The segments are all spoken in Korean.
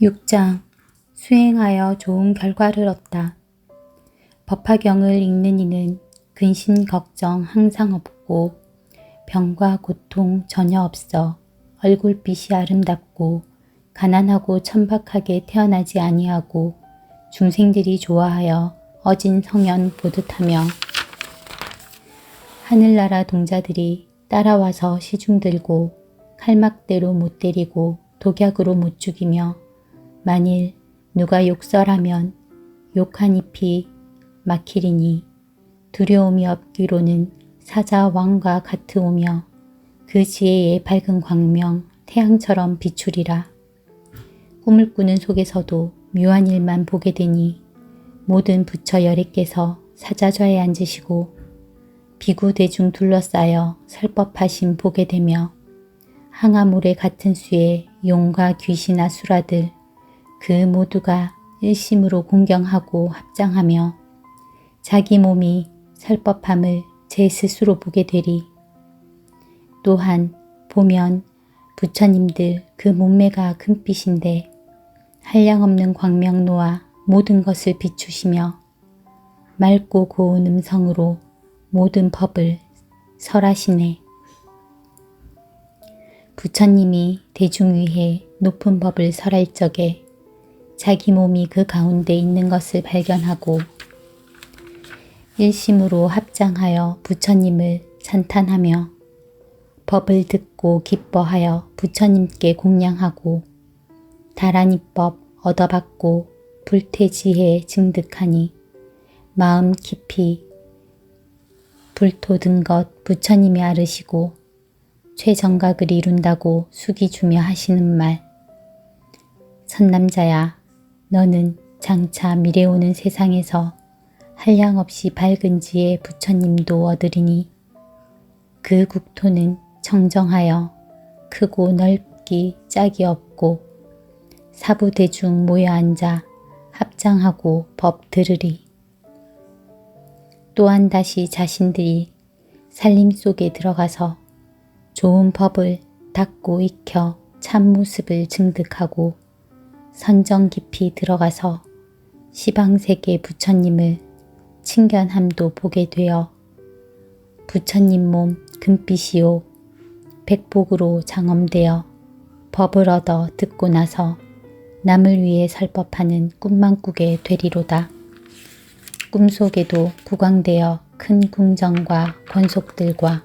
6장 수행하여 좋은 결과를 얻다. 법화경을 읽는 이는 근심 걱정 항상 없고 병과 고통 전혀 없어 얼굴빛이 아름답고 가난하고 천박하게 태어나지 아니하고 중생들이 좋아하여 어진 성연 보듯하며 하늘나라 동자들이 따라와서 시중 들고 칼막대로 못 때리고 독약으로 못 죽이며 만일 누가 욕설하면 욕한 잎이 막히리니 두려움이 없기로는 사자 왕과 같으오며 그 지혜의 밝은 광명 태양처럼 비추리라. 꿈을 꾸는 속에서도 묘한 일만 보게 되니 모든 부처 열애께서 사자좌에 앉으시고 비구 대중 둘러싸여 설법하심 보게 되며 항아모래 같은 수에 용과 귀신아 수라들 그 모두가 일심으로 공경하고 합장하며 자기 몸이 설법함을 제 스스로 보게 되리. 또한 보면 부처님들 그 몸매가 금빛인데 한량없는 광명로와 모든 것을 비추시며 맑고 고운 음성으로 모든 법을 설하시네. 부처님이 대중 위해 높은 법을 설할 적에 자기 몸이 그 가운데 있는 것을 발견하고 일심으로 합장하여 부처님을 찬탄하며 법을 듣고 기뻐하여 부처님께 공양하고 다란이법 얻어받고 불태지혜 증득하니 마음 깊이 불토든 것 부처님이 아르시고 최정각을 이룬다고 숙이 주며 하시는 말. 선남자야 너는 장차 미래 오는 세상에서 한량없이 밝은 지혜 부처님도 얻으리니 그 국토는 청정하여 크고 넓기 짝이 없고 사부대중 모여 앉아 합장하고 법 들으리. 또한 다시 자신들이 살림 속에 들어가서 좋은 법을 닦고 익혀 참모습을 증득하고 선정 깊이 들어가서 시방세계 부처님을 친견함도 보게 되어 부처님 몸 금빛이요 백복으로 장엄되어 법을 얻어 듣고 나서 남을 위해 설법하는 꿈만 꾸게 되리로다. 꿈속에도 구광되어 큰 궁정과 권속들과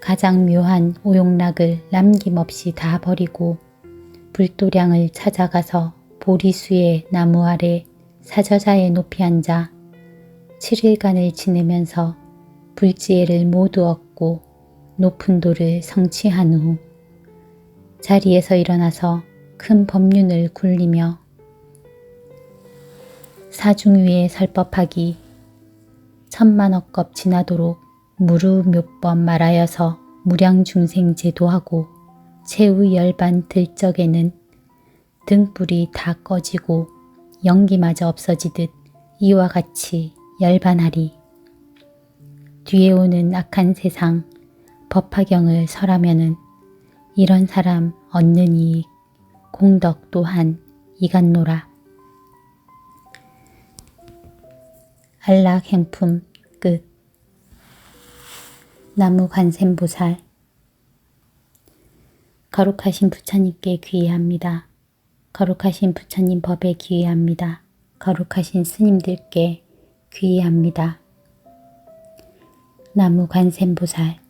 가장 묘한 오용락을 남김없이 다 버리고 불도량을 찾아가서 보리수의 나무 아래 사저자에 높이 앉아 7일간을 지내면서 불지혜를 모두 얻고 높은 도를 성취한 후 자리에서 일어나서 큰 법륜을 굴리며 사중 위에 설법하기 천만억겁 지나도록 무르 몇번 말하여서 무량 중생 제도하고 최후 열반 들 적에는 등불이 다 꺼지고 연기마저 없어지듯 이와 같이 열반하리. 뒤에 오는 악한 세상 법화경을 설하면은 이런 사람 얻는 이익 공덕 또한 이간노라. 안락 행품 끝 나무 관샘보살 거룩하신 부처님께 귀의합니다. 거룩하신 부처님 법에 귀의합니다. 거룩하신 스님들께 귀의합니다. 나무 관세음보살